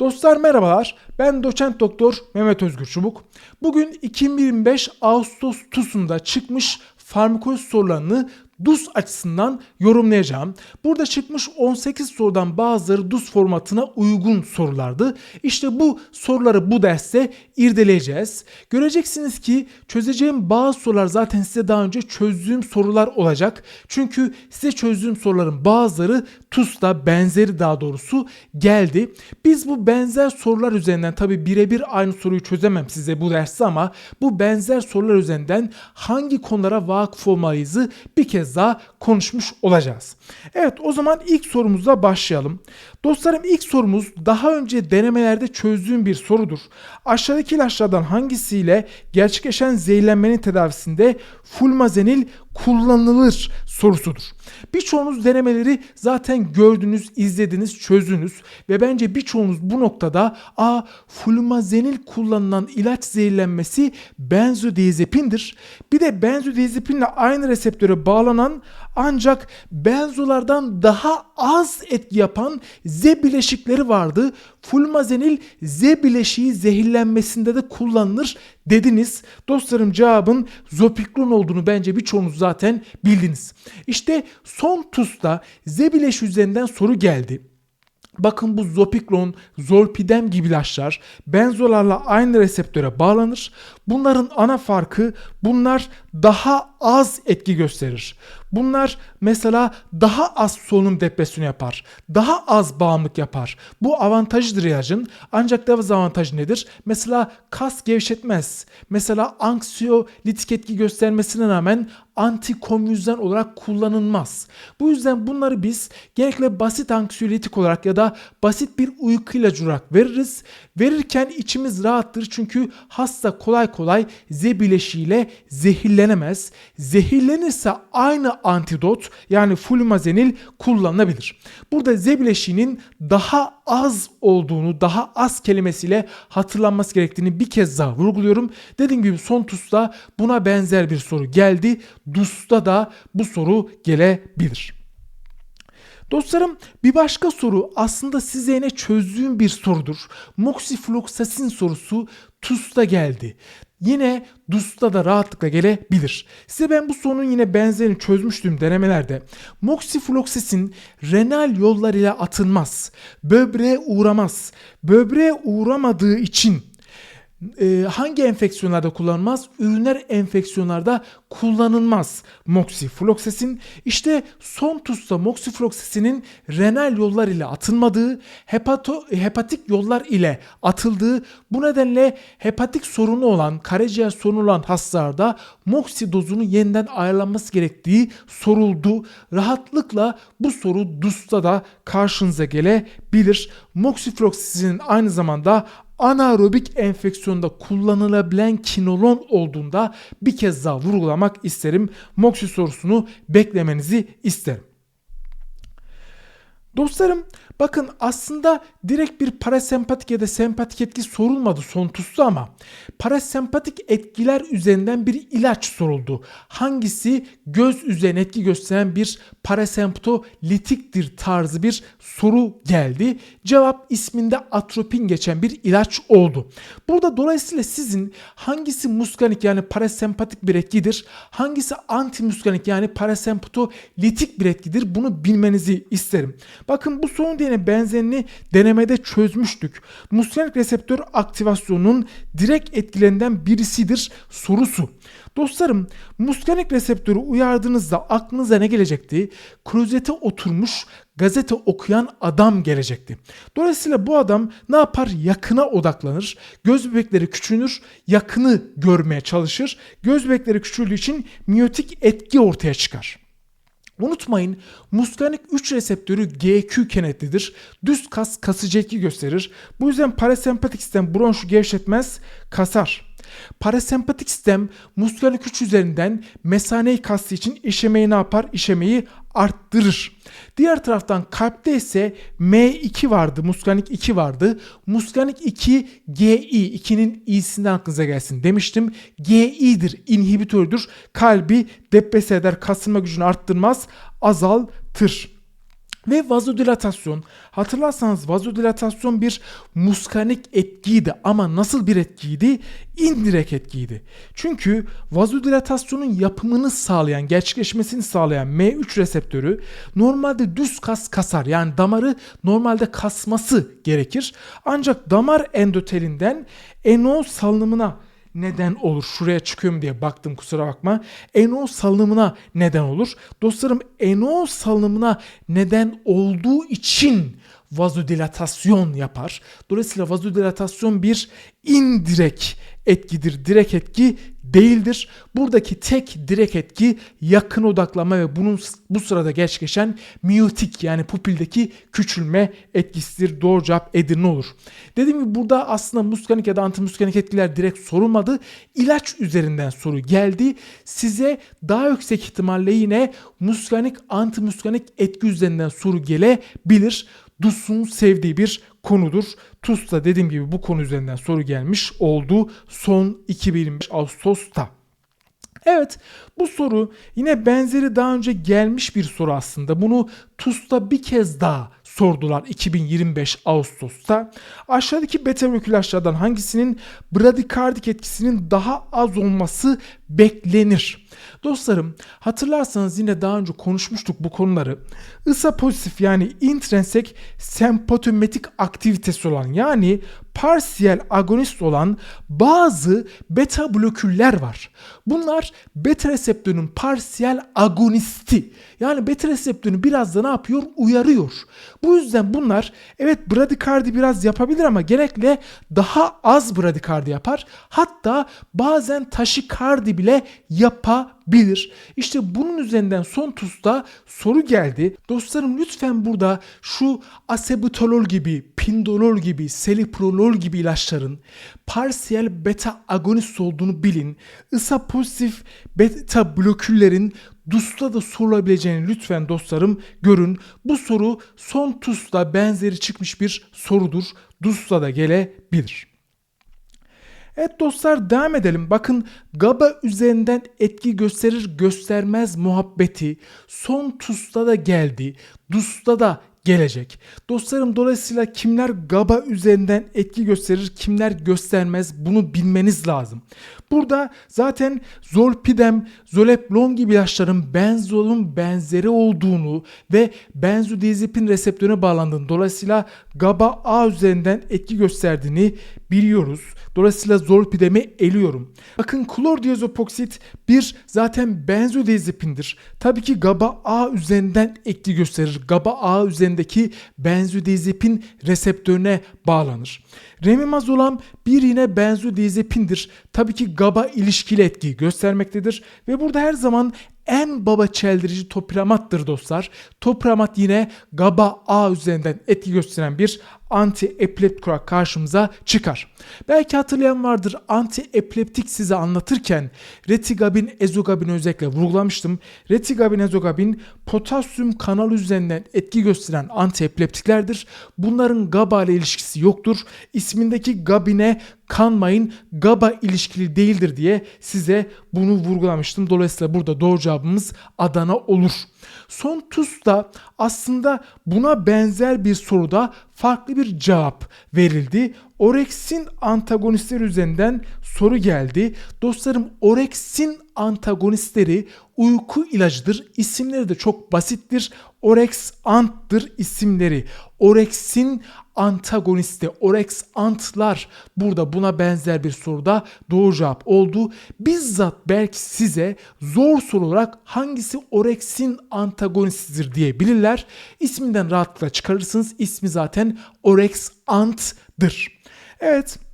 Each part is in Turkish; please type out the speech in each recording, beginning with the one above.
Dostlar merhabalar. Ben doçent doktor Mehmet Özgür Çubuk. Bugün 2025 Ağustos TUS'unda çıkmış farmakoloji sorularını DUS açısından yorumlayacağım. Burada çıkmış 18 sorudan bazıları DUS formatına uygun sorulardı. İşte bu soruları bu derste irdeleyeceğiz. Göreceksiniz ki çözeceğim bazı sorular zaten size daha önce çözdüğüm sorular olacak. Çünkü size çözdüğüm soruların bazıları TUS'ta benzeri daha doğrusu geldi. Biz bu benzer sorular üzerinden tabi birebir aynı soruyu çözemem size bu derste ama bu benzer sorular üzerinden hangi konulara vakıf olmalıyızı bir kez daha konuşmuş olacağız. Evet o zaman ilk sorumuzla başlayalım. Dostlarım ilk sorumuz daha önce denemelerde çözdüğüm bir sorudur. Aşağıdaki ilaçlardan hangisiyle gerçekleşen zehirlenmenin tedavisinde fulmazenil kullanılır sorusudur. Birçoğunuz denemeleri zaten gördünüz, izlediniz, çözdünüz ve bence birçoğunuz bu noktada a fulmazenil kullanılan ilaç zehirlenmesi benzodiazepindir. Bir de benzodiazepinle aynı reseptöre bağlanan ancak benzolardan daha az etki yapan Z bileşikleri vardı. Fulmazenil Z bileşiği zehirlenmesinde de kullanılır dediniz. Dostlarım cevabın zopiklon olduğunu bence birçoğunuz zaten bildiniz. İşte son TUS'ta Z bileşiği üzerinden soru geldi. Bakın bu zopiklon, zolpidem gibi ilaçlar benzolarla aynı reseptöre bağlanır. Bunların ana farkı bunlar daha az etki gösterir. Bunlar mesela daha az solunum depresyonu yapar. Daha az bağımlılık yapar. Bu avantajıdır ilacın. Ancak dezavantajı nedir? Mesela kas gevşetmez. Mesela anksiyolitik etki göstermesine rağmen antikonvülsyon olarak kullanılmaz. Bu yüzden bunları biz genellikle basit anksiyolitik olarak ya da basit bir uyku ilacı olarak veririz. Verirken içimiz rahattır çünkü hasta kolay kolay Z bileşiğiyle zehirlenemez. Zehirlenirse aynı antidot yani fulmazenil kullanılabilir. Burada Z daha az olduğunu, daha az kelimesiyle hatırlanması gerektiğini bir kez daha vurguluyorum. Dediğim gibi son TUS'ta buna benzer bir soru geldi. DUS'ta da bu soru gelebilir. Dostlarım bir başka soru aslında size yine çözdüğüm bir sorudur. Moxifloxacin sorusu TUS'ta geldi. Yine DUS'ta da rahatlıkla gelebilir. Size ben bu sorunun yine benzerini çözmüştüm denemelerde. Moxifloxacin renal yollar ile atılmaz. Böbreğe uğramaz. Böbreğe uğramadığı için e, hangi enfeksiyonlarda kullanılmaz? Üriner enfeksiyonlarda kullanılmaz moxifloxacin. İşte son TUS'ta moxifloxacin'in renal yollar ile atılmadığı, hepato, hepatik yollar ile atıldığı, bu nedenle hepatik sorunu olan, karaciğer sorunu olan hastalarda moxi dozunu yeniden ayarlanması gerektiği soruldu. Rahatlıkla bu soru DUS'ta da karşınıza gelebilir. Moxifloxacin'in aynı zamanda anaerobik enfeksiyonda kullanılabilen kinolon olduğunda bir kez daha vurgulamak isterim. Moxi sorusunu beklemenizi isterim. Dostlarım bakın aslında direkt bir parasempatik ya da sempatik etki sorulmadı son TUS'ta ama parasempatik etkiler üzerinden bir ilaç soruldu. Hangisi göz üzerine etki gösteren bir parasemptolitiktir tarzı bir soru geldi. Cevap isminde atropin geçen bir ilaç oldu. Burada dolayısıyla sizin hangisi muskanik yani parasempatik bir etkidir, hangisi antimuskanik yani parasemptolitik bir etkidir bunu bilmenizi isterim. Bakın bu sorun diyene benzerini denemede çözmüştük. Muskanik reseptör aktivasyonunun direkt etkilerinden birisidir sorusu. Dostlarım muskanik reseptörü uyardığınızda aklınıza ne gelecekti? Klozete oturmuş gazete okuyan adam gelecekti. Dolayısıyla bu adam ne yapar? Yakına odaklanır. Göz bebekleri küçülür, yakını görmeye çalışır. Göz bebekleri küçüldüğü için miyotik etki ortaya çıkar. Unutmayın muskanik 3 reseptörü GQ kenetlidir. Düz kas kasıcı etki gösterir. Bu yüzden parasempatik sistem bronşu gevşetmez, kasar. Parasempatik sistem muskanik 3 üzerinden mesaneyi kastığı için işemeyi ne yapar? İşemeyi arttırır. Diğer taraftan kalpte ise M2 vardı, muskanik 2 vardı. Muskanik 2 GI, 2'nin i'sinden aklınıza gelsin demiştim. GI'dir, inhibitördür. Kalbi deprese eder, kasılma gücünü arttırmaz, azaltır. Ve vazodilatasyon. Hatırlarsanız vazodilatasyon bir muskanik etkiydi ama nasıl bir etkiydi? İndirekt etkiydi. Çünkü vazodilatasyonun yapımını sağlayan, gerçekleşmesini sağlayan M3 reseptörü normalde düz kas kasar. Yani damarı normalde kasması gerekir. Ancak damar endotelinden NO salınımına neden olur. Şuraya çıkıyorum diye baktım kusura bakma. NO salınımına neden olur. Dostlarım NO salınımına neden olduğu için vazodilatasyon yapar. Dolayısıyla vazodilatasyon bir indirekt etkidir. Direkt etki değildir. Buradaki tek direkt etki yakın odaklama ve bunun bu sırada gerçekleşen miyotik yani pupildeki küçülme etkisidir. Doğru cevap Edirne olur. Dediğim gibi burada aslında muskanik ya da antimuskanik etkiler direkt sorulmadı. İlaç üzerinden soru geldi. Size daha yüksek ihtimalle yine muskanik antimuskanik etki üzerinden soru gelebilir. DUS'un sevdiği bir konudur. TUS da dediğim gibi bu konu üzerinden soru gelmiş oldu son 2025 Ağustos'ta. Evet bu soru yine benzeri daha önce gelmiş bir soru aslında. Bunu TUS'ta bir kez daha sordular 2025 Ağustos'ta. Aşağıdaki beta molekül hangisinin bradikardik etkisinin daha az olması beklenir? Dostlarım hatırlarsanız yine daha önce konuşmuştuk bu konuları. ISA pozitif yani intrinsek sempatometik aktivitesi olan yani parsiyel agonist olan bazı beta bloküller var. Bunlar beta reseptörünün parsiyel agonisti. Yani beta reseptörünü biraz da ne yapıyor? Uyarıyor. Bu yüzden bunlar evet bradikardi biraz yapabilir ama genellikle daha az bradikardi yapar. Hatta bazen taşikardi bile yapabilir. İşte bunun üzerinden son tusta soru geldi. Dostlarım lütfen burada şu asebutolol gibi, pindolol gibi, seliprolol gibi ilaçların parsiyel beta agonist olduğunu bilin. ISA pozitif beta bloküllerin DUS'ta da sorulabileceğini lütfen dostlarım görün. Bu soru son TUS'ta benzeri çıkmış bir sorudur. DUS'ta da gelebilir. Evet dostlar devam edelim. Bakın GABA üzerinden etki gösterir göstermez muhabbeti son TUS'ta da geldi. DUS'ta da gelecek. Dostlarım dolayısıyla kimler GABA üzerinden etki gösterir, kimler göstermez bunu bilmeniz lazım. Burada zaten zolpidem, zoleplon gibi ilaçların benzolun benzeri olduğunu ve benzodiazepin reseptörüne bağlandığını dolayısıyla GABA A üzerinden etki gösterdiğini biliyoruz. Dolayısıyla zolpidemi eliyorum. Bakın klordiazepoksit bir zaten benzodiazepindir. Tabii ki GABA A üzerinden etki gösterir. GABA A üzerindeki benzodiazepin reseptörüne bağlanır. Remimazolam bir yine benzodiazepindir. Tabii ki GABA ilişkili etki göstermektedir ve burada her zaman en baba çeldirici topiramattır dostlar. Topramat yine GABA A üzerinden etki gösteren bir anti-epileptik olarak karşımıza çıkar. Belki hatırlayan vardır anti-epileptik size anlatırken retigabin, ezogabin özellikle vurgulamıştım. Retigabin, ezogabin potasyum kanal üzerinden etki gösteren anti-epileptiklerdir. Bunların GABA ile ilişkisi yoktur. İsmindeki gabine kanmayın GABA ilişkili değildir diye size bunu vurgulamıştım. Dolayısıyla burada doğru cevabımız Adana olur. Son TUS'ta aslında buna benzer bir soruda farklı bir cevap verildi. Oreksin antagonistleri üzerinden soru geldi. Dostlarım oreksin antagonistleri uyku ilacıdır. İsimleri de çok basittir. Orex ant'tır isimleri. Oreksin antagonisti, orex antlar burada buna benzer bir soruda doğru cevap oldu. Bizzat belki size zor soru olarak hangisi oreksin antagonistidir diye bilirler. İsminden rahatlıkla çıkarırsınız. İsmi zaten orex ant'dır. Evet.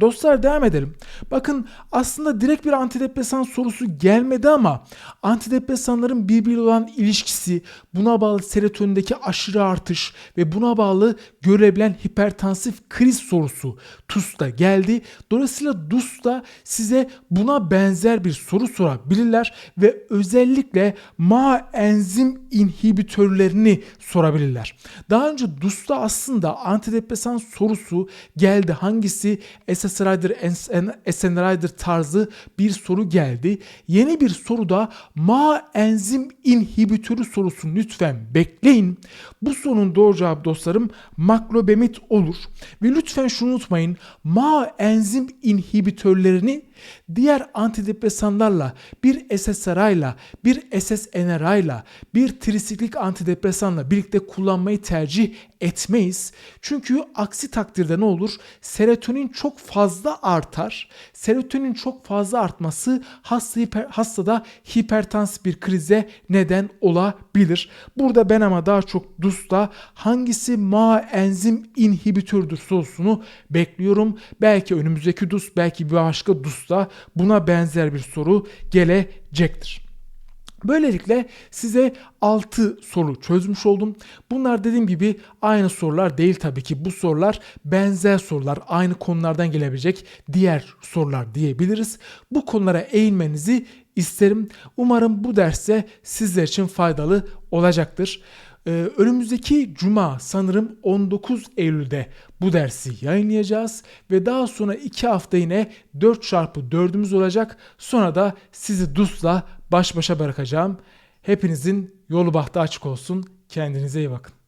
Dostlar devam edelim. Bakın aslında direkt bir antidepresan sorusu gelmedi ama antidepresanların birbiriyle olan ilişkisi, buna bağlı serotonindeki aşırı artış ve buna bağlı görebilen hipertansif kriz sorusu TUS'ta geldi. Dolayısıyla DUS da size buna benzer bir soru sorabilirler ve özellikle MA enzim inhibitörlerini sorabilirler. Daha önce DUS'ta aslında antidepresan sorusu geldi. Hangisi esas SS Rider, SN Rider tarzı bir soru geldi. Yeni bir soruda ma enzim inhibitörü sorusunu lütfen bekleyin. Bu sorunun doğru cevabı dostlarım maklobemit olur. Ve lütfen şunu unutmayın. Ma enzim inhibitörlerini diğer antidepresanlarla, bir SSRI'la, bir SSNRI'la, bir trisiklik antidepresanla birlikte kullanmayı tercih etmeyiz. Çünkü aksi takdirde ne olur? Serotonin çok fazla artar. Serotonin çok fazla artması hasta hastada hipertans bir krize neden olabilir. Burada ben ama daha çok DUS'ta hangisi ma enzim inhibitördür sorusunu bekliyorum. Belki önümüzdeki DUS, belki bir başka DUS'ta buna benzer bir soru gelecektir. Böylelikle size 6 soru çözmüş oldum. Bunlar dediğim gibi aynı sorular değil tabii ki. Bu sorular benzer sorular, aynı konulardan gelebilecek diğer sorular diyebiliriz. Bu konulara eğilmenizi isterim. Umarım bu derse sizler için faydalı olacaktır. Ee, önümüzdeki cuma sanırım 19 Eylül'de bu dersi yayınlayacağız ve daha sonra 2 hafta yine 4 çarpı 4'ümüz olacak. Sonra da sizi DUS'la baş başa bırakacağım. Hepinizin yolu bahtı açık olsun. Kendinize iyi bakın.